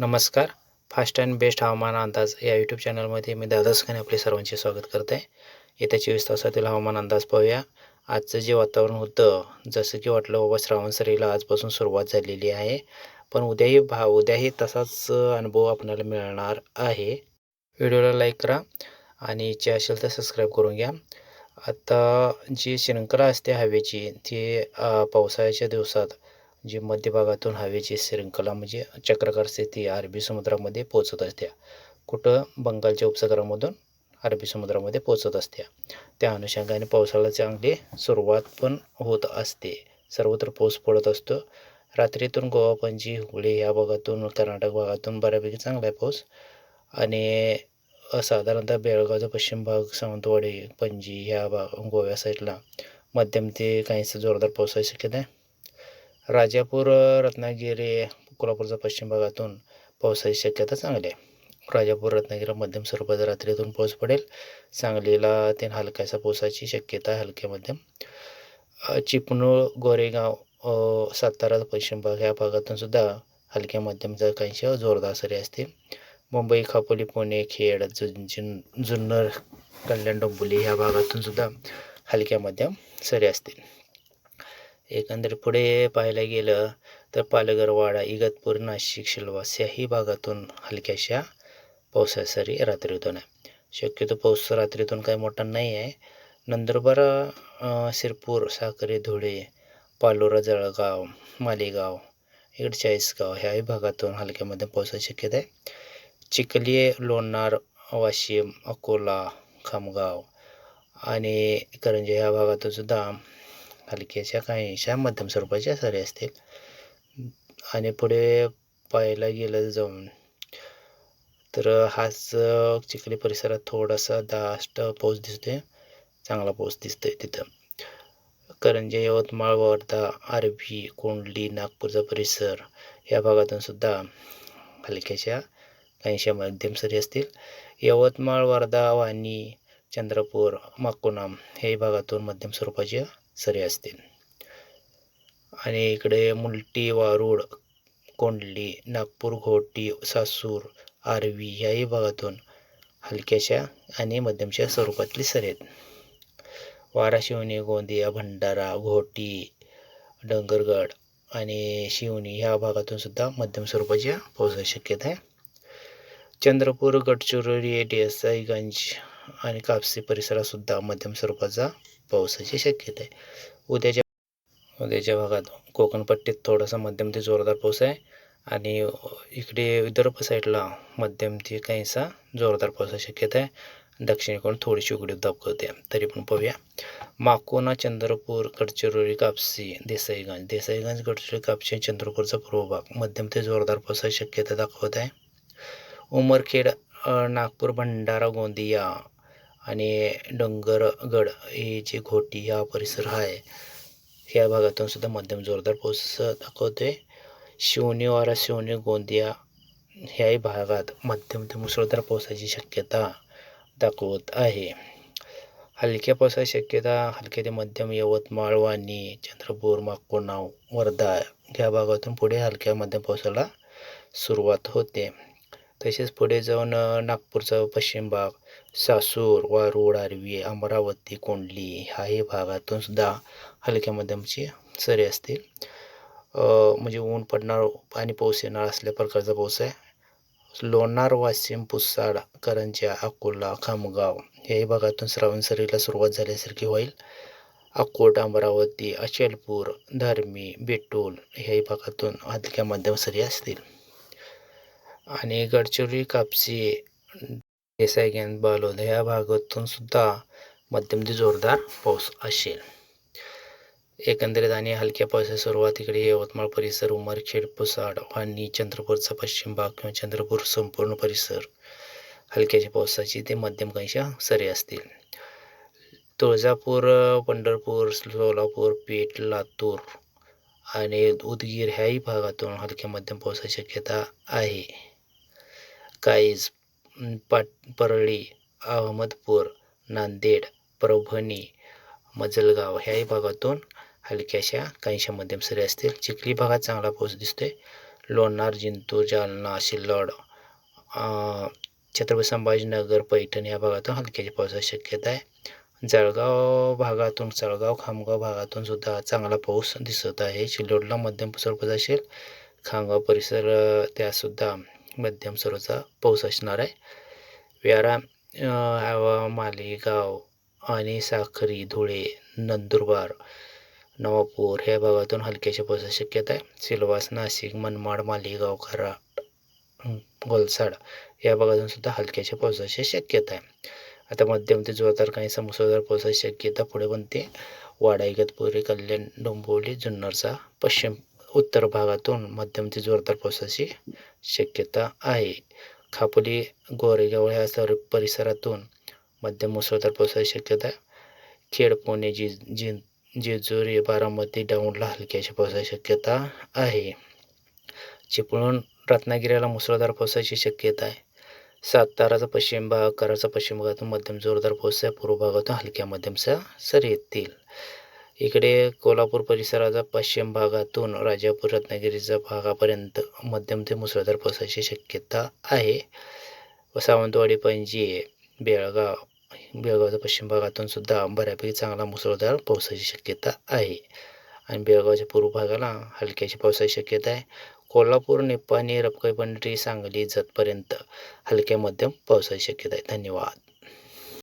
नमस्कार. Fast and best हवामान अंदाज या यूट्यूब चॅनलमध्ये मी दादासखाने आपले सर्वांचे स्वागत करत. आहे येत्या चोवीस तासातील हवामान अंदाज पाहूया. आजचं जे वातावरण होतं जसं की वाटलं बाबा श्रावणसरीला आजपासून सुरुवात झालेली आहे. पण उद्याही भा उद्याही तसाच अनुभव आपल्याला मिळणार आहे. व्हिडिओला लाईक करा आणि इच्छा असेल तर सबस्क्राईब करून घ्या. आता जी श्रृंखला असते हवेची ती पावसाळ्याच्या दिवसात जी मध्य भागातून हवेची श्रृंखला म्हणजे चक्राकार स्थिती अरबी समुद्रामध्ये पोचत असत्या कुठं? बंगालच्या उपसागरामधून अरबी समुद्रामध्ये पोचत असत्या त्या अनुषंगाने पावसाला चांगली सुरुवात पण होत असते. सर्वत्र पाऊस पडत असतो. रात्रीतून गोवा पणजी हुगळी या भागातून कर्नाटक भागातून बऱ्यापैकी चांगला आहे पाऊस. आणि साधारणतः बेळगावचा पश्चिम भाग सावंतवाडी पणजी ह्या भाग गोव्या साईडला मध्यम ते काहीसा जोरदार पावसाची शक्यता आहे. राजापूर रत्नागिरी कोल्हापूरच्या पश्चिम भागातून पावसाची शक्यता चांगली आहे. राजापूर रत्नागिरीला मध्यम स्वरूपाचा रात्रीतून पाऊस पडेल. सांगलीला ते हलक्याचा पावसाची शक्यता आहे हलक्या मध्यम. चिपणूळ गोरेगाव सातारा पश्चिम भाग ह्या भागातून सुद्धा हलक्या मध्यमचा काहीशा जोरदार सरी असतील. मुंबई खापोली पुणे खेड जुन जुन जुन्नर कल्याण डोंबोली ह्या भागातून सुद्धा हलक्या मध्यम सरी असतील. एकंदर पुढे पाहायला गेलं तर पालघर वाडा इगतपूर नाशिक शिलवास याही भागातून हलक्याशा पावसाच्या सरी रात्रीतून आहे. शक्यतो पाऊस रात्रीतून काही मोठा नाही आहे. नंदुरबार शिरपूर साखरे धुळे पालोरा जळगाव मालेगाव इकडे चाळीसगाव ह्याही भागातून हलक्यामध्ये पावसाची शक्यता आहे. चिखली लोणार वाशिम अकोला खामगाव आणि करंजी ह्या भागातून सुद्धा हलक्याच्या काहीशा मध्यम स्वरूपाच्या सरी असतील. आणि पुढे पाहायला गेलं जाऊन तर हाच चिखली परिसरात थोडासा दास्ट पाऊस दिसतोय. चांगला पाऊस दिसतोय तिथं. करंजे यवतमाळ वर्धा आरबी कोंडली नागपूरचा परिसर या भागातून सुद्धा हलक्याच्या काहीशा मध्यम सरी असतील. यवतमाळ वर्धा वाणी चंद्रपूर माकुणाम हे भागातून मध्यम स्वरूपाच्या सरी असतील. आणि इकडे मुलटी वारूड कोंडली नागपूर घोटी सासूर आरवी याही भागातून हलक्याशा आणि मध्यमच्या स्वरूपातली सरी आहेत. वारा शिवणी गोंदिया भंडारा घोटी डोंगरगड आणि शिवणी ह्या भागातून सुद्धा मध्यम स्वरूपाच्या पावसाची शक्यता आहे. चंद्रपूर गडचिरोली देसाईगंज आणि कापसी परिसरातसुद्धा मध्यम स्वरूपाचा पावसाची शक्यता आहे. उद्याच्या उद्याच्या भागात कोकणपट्टीत थोडासा मध्यम ते जोरदार पाऊस आहे आणि इकडे विदर्भ साईडला मध्यम ते काहीसा जोरदार पावसाची शक्यता आहे. दक्षिणेकडून थोडीशी उघडीप दाखवते तरी पण पाहूया. माकोना चंद्रपूर गडचिरोली कापसी देसाईगंज. देसाईगंज गडचिरोली कापसी आणि चंद्रपूरचा पूर्व भाग मध्यम ते जोरदार पावसाची शक्यता दाखवत आहे. उमरखेड नागपूर भंडारा गोंदिया आणि डोंगरगड ही जी घोटी हा परिसर आहे ह्या भागातून सुद्धा मध्यम जोरदार पाऊस दाखवतोय. शिवणी वारा शिवणी गोंदिया ह्याही भागात मध्यम ते मुसळधार पावसाची शक्यता दाखवत आहे. हलक्या पावसाची शक्यता हलक्या ते मध्यम यवतमाळ वाणी चंद्रपूर माकोनाव वर्धा ह्या भागातून पुढे हलक्या मध्यम पावसाला सुरुवात होते. तसेच पुढे जाऊन नागपूरचा पश्चिम भाग सासूर वारूड आरवी अमरावती कोंडली ह्याही भागातून सुद्धा हलक्या मध्यमची सरी असतील. म्हणजे ऊन पडणार आणि पाऊस येणार असल्या प्रकारचा पाऊस आहे. लोणार वाशिम पुसाड करंजा अकोला खामगाव याही भागातून श्रावण सरीला सुरुवात झाल्यासारखी होईल. अकोट अमरावती अचलपूर धारमी बेटोल ह्याही भागातून हलक्या मध्यम सरी असतील. आणि गडचिरोली कापसी देसाईगंज बालोद ह्या भागातून सुद्धा मध्यम ते जोरदार पाऊस असेल. एकंदरीत आणि हलक्या पावसाची सुरुवात इकडे यवतमाळ परिसर उमरखेड पुसाड वाणी चंद्रपूरचा पश्चिम भाग किंवा चंद्रपूर संपूर्ण परिसर. हलक्याच्या पावसाची ते मध्यम काहीशा सरी असतील. तुळजापूर पंढरपूर सोलापूर पेठ लातूर आणि उदगीर ह्याही भागातून हलक्या मध्यम पावसाची शक्यता आहे. काईज पाट परळी अहमदपूर नांदेड परभणी मजलगाव ह्याही भागातून हलक्याशा काहीशा मध्यम सरी असतील. चिखली भागात चांगला पाऊस दिसतोय. लोणार जिंतूर जालना सिल्लोड छत्रपती संभाजीनगर पैठण या भागातून हलक्याची पावसाची शक्यता आहे. जळगाव भागातून जळगाव खामगाव भागातून सुद्धा चांगला पाऊस दिसत आहे. सिल्लोडला मध्यम स्वरूपाचा असेल. खामगाव परिसर त्यासुद्धा मध्यम स्वरूपाचा पाऊस असणार आहे. व्यारा हवा मालेगाव आणि साखरी धुळे नंदुरबार नवापूर ह्या भागातून हलक्याच्या पावसाची शक्यता आहे. सिल्वास नाशिक मनमाड मालेगाव कराड गोलसाड या भागातून सुद्धा हलक्याच्या पावसाची शक्यता आहे. आता मध्यम ते जोरदार काही मुसळधार पावसाची शक्यता पुढे बनते. वाडा इगतपुरी कल्याण डोंबिवली जुन्नरचा पश्चिम उत्तर भागातून मध्यम ते जोरदार पावसाची शक्यता आहे. खापोली गोरेगाव ह्या सर्व परिसरातून मध्यम मुसळधार पावसाची शक्यता खेड पुणे जि जिं जेजुरी बारामती डाऊनला हलक्याच्या पावसाची शक्यता आहे. चिपळूण रत्नागिरीला मुसळधार पावसाची शक्यता आहे. साताराचा पश्चिम भाग कराडचा पश्चिम भागातून मध्यम जोरदार पाऊस आहे. पूर्व भागातून हलक्या मध्यमचा सर येतील. इकडे कोल्हापूर परिसराचा पश्चिम भागातून राजापूर रत्नागिरीच्या भागापर्यंत मध्यम ते मुसळधार पावसाची शक्यता आहे. व सावंतवाडी पणजी बेळगाव बेळगावच्या पश्चिम भागातून सुद्धा बऱ्यापैकी चांगला मुसळधार पावसाची शक्यता आहे. आणि बेळगावच्या पूर्व भागाला हलक्याची पावसाची शक्यता आहे. कोल्हापूर निप्पाणी रपकाई पंढरी सांगली जतपर्यंत हलक्या मध्यम पावसाची शक्यता आहे. धन्यवाद.